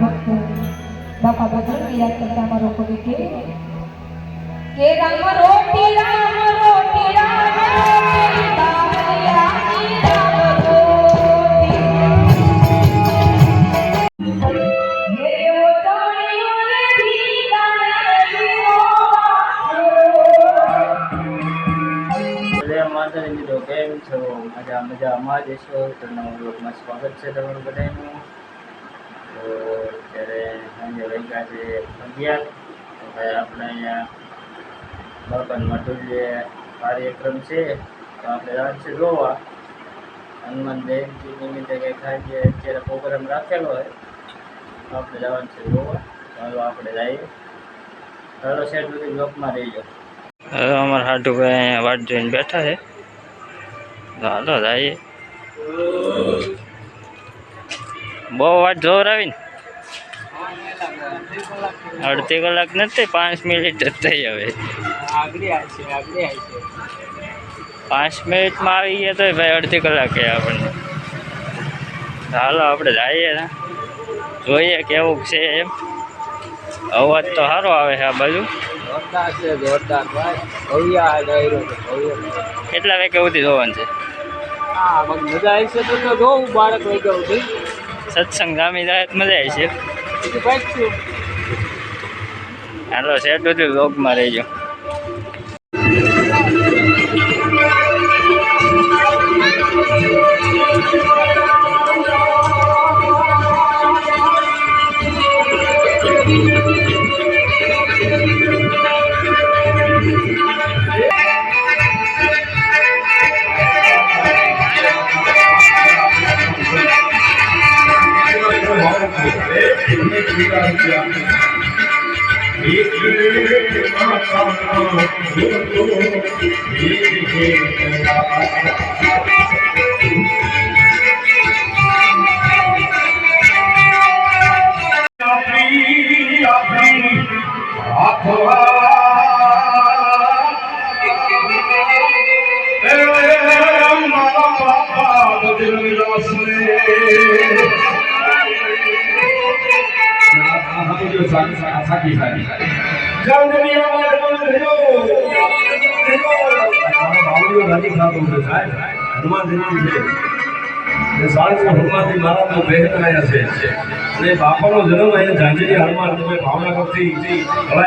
ભક્ત. બાપા બજરંગ યાદ કરતા અમારો કવિ કે કે? રામ રોટી રામ રોટી રામ રોટી કેમ છો? મજા મજામાં જ છો તો નવા બ્લોગમાં સ્વાગત છે તમારું બધાનું. તો અત્યારે સાંજે વાગ્યા છે અગિયાર ભાઈ આપણે અહીંયા બાપા મઠું જે કાર્યક્રમ છે, તો આપણે રાખશે જોવા હનુમાન જયંતિ નિમિત્તે કંઈ ખાઈએ, અત્યારે પ્રોગ્રામ રાખેલો હોય આપણે જવાનું છે જોવા ચાલો આપણે જઈએ. ચાલો સેટ બધી બ્લોકમાં રહીજો હવે અમારા હાટુભાઈ અહીંયા વાટ જોઈને બેઠા છે. હાલો, જઈએ. બહુ વાટ જોવરાવી ને અડધી કલાક નથી પાંચ મિનિટ જ થઈ હવે. પાંચ મિનિટમાં આવી ગયા તો ભાઈ અડધી કલાકે આપણને. હાલો આપણે જઈએ ને. જોઈએ કેવું છે એમ. અવાજ તો સારો આવે છે આ બાજુ. કેટલા વાગે સુધી જોવાનું છે? સત્સંગ ગામી જાય મજા આવી છું. હાલો સેટ સુધી વ્લોગમાં રહીજો. બજરંગદાસને બાપાનો જન્મ અહીંયા ઝાંઝરી હાલમાં તમે ભાવનગરથી હવા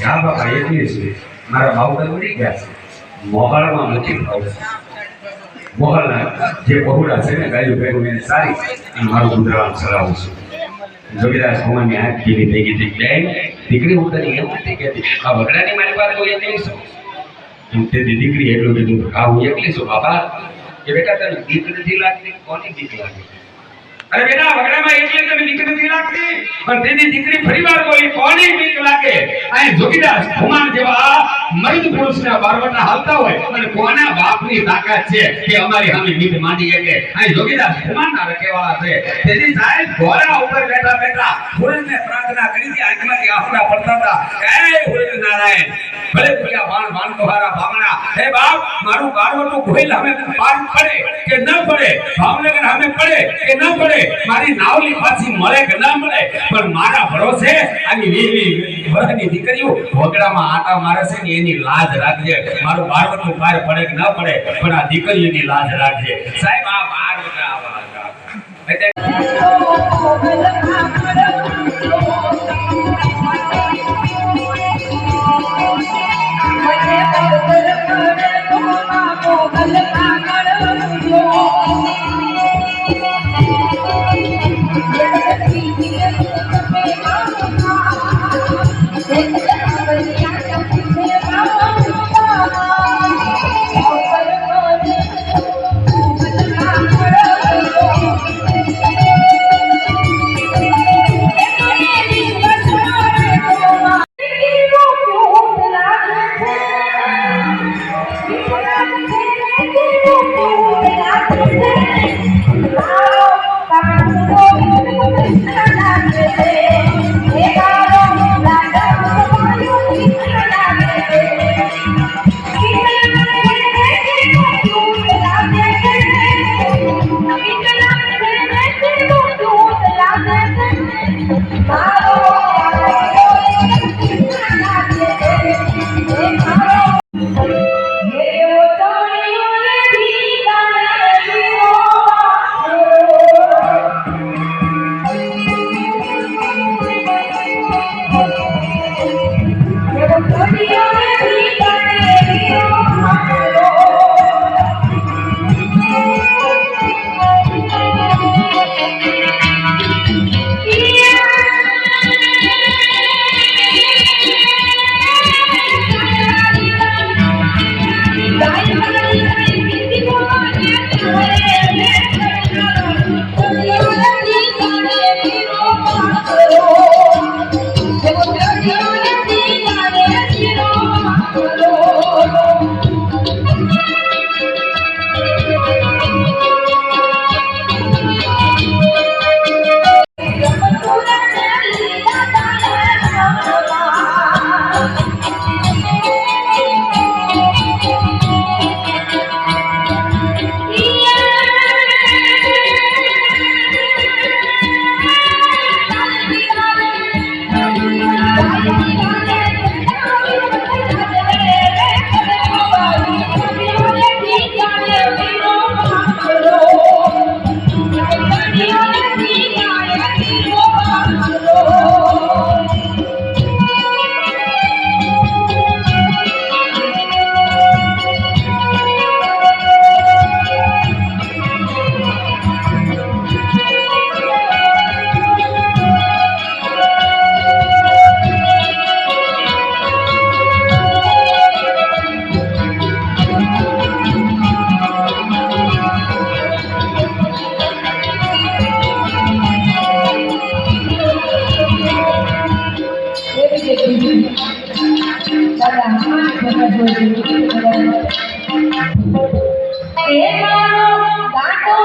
જા બાપા એકલી છે. મારા ભાવ મરી ગયા છે. મોહાળમાં નથી ભાવ. મોહાળના જે બહુડા છે ને, ગાયું ભેગું એને સારી અને મારું ગુજરાન ચલાવું છું. જોગીદાસ ભગવાનની આંખ પીલી થઈ ગઈ હતી. બેન, દીકરી ઉતરી એમ નથી કહેતી. આ વગડાની મારી પાસે કોઈ એકલી છું. હું તેથી દીકરી એટલું કીધું હા હું એકલી છું. બાબા કે બેટા, તને દીક નથી લાગતી? કોની દીક લાગે? અરે બેટા, વગડામાં એટલે તને દીક નથી લાગતી. પણ તેની દીકરી ફરીવાર બોલી કોની બીક લાગે. અહીં જોગીદાસ ભગવાન જેવા મર્દ પુરુષના બારવટા હાલતા હોય અને કોના બાપની તાકાત છે કે અમારી સામે બીક માંડી એટલે અહીં જોગીદાસ ભગવાનના રકેવાળા છે. તેથી સાહેબ, ઘોડા ઉપર બેઠા બેઠા ફૂલને પ્રાર્થના કરી હતી. આંખમાંથી આંસુડા પડતા હતા. હે ફૂલ નારાયણ ભલે ભૂલ્યા બાણ બાણ તમારા ભાવના હે બાપ, મારું બારવટું ભૂલ અમે પાર પડે કે ન પડે? ભાવનગર અમે પડે કે ન પડે? મારી નાવલી પાછી મળે કે ન મળે? પણ મારા ભરોસે આની વીવી વરની દીકરીઓ ભોગડામાં આટા મારે છે ને એની લાજ રાખજે. મારું બારવટું પાર પડે કે ન પડે, પણ આ દીકરીઓની લાજ રાખજે. સાહેબ, આ બારવટા આવા બાપા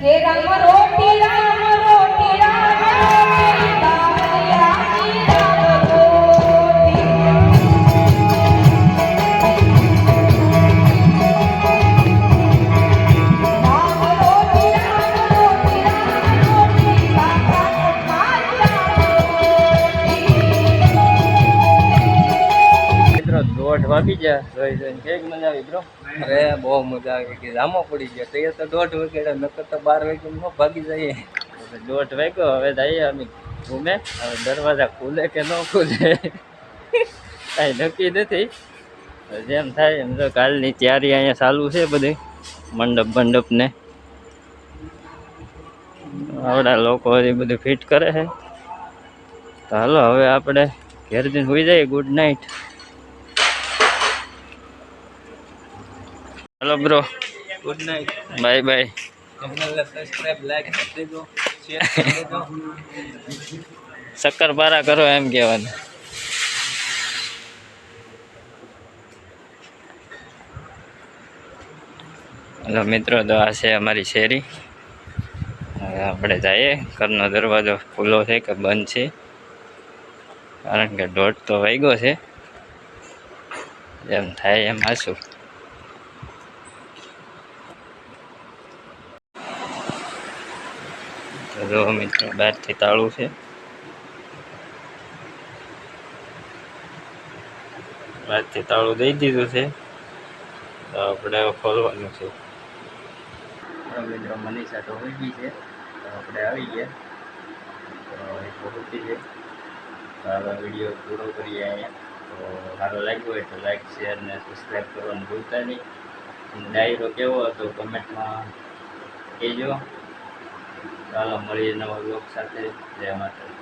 કે રામ રોટી રામ રોટી, રામ દોઢ વાગી ગયા. જોઈ, જોઈને કેક મજા આવી બ્રો. અરે, બહુ મજા આવી ગઈ. રામો પડી ગયો. તો એ તો દોઢ વાગે નકર તો બાર વાગે ભાગી જઈએ. દોઢ વાગ્યો. હવે જઈએ અમે ઘૂમે. હવે દરવાજા ખુલે કે ન ખુલે? કાંઈ નક્કી નથી. જેમ થાય એમ તો કાલની તૈયારી અહીંયા ચાલુ છે બધી, મંડપ મંડપ ને આવડા લોકો એ બધું ફિટ કરે છે. તો હાલો, હવે આપણે ઘેર દિન હોઈ જઈએ. ગુડ નાઇટ હાલો bro good night bye bye subscribe like દેજો શેર દેજો શક્કરપારા કરો એમ કહેવાનું. હલો મિત્રો તો આ છે અમારી શેરી. હવે આપણે જઈએ. ઘરનો દરવાજો ખુલ્લો છે કે બંધ છે? કારણ કે દોઢ તો વાગ્યો છે. જેમ થાય એમ આશું જો મિત્રો, બહારથી તાળું છે. બહારથી તાળું દઈ દીધું છે. તો આપણે ખોલવાનું છે. મિત્રો, મનીષા તો હોઈ ગઈ છે. તો આપણે આવી ગયા. તો એ છે. તો વીડિયો પૂરો કરીએ અહીંયા. તો સારો લાગ્યો હોય તો લાઈક શેર ને સબસ્ક્રાઈબ કરવાનું ભૂલતા નહીં. ડાયરો કેવો હતો કમેન્ટમાં કહેજો. ચાલો મળીએ નવા બ્લોગ સાથે. જય માતા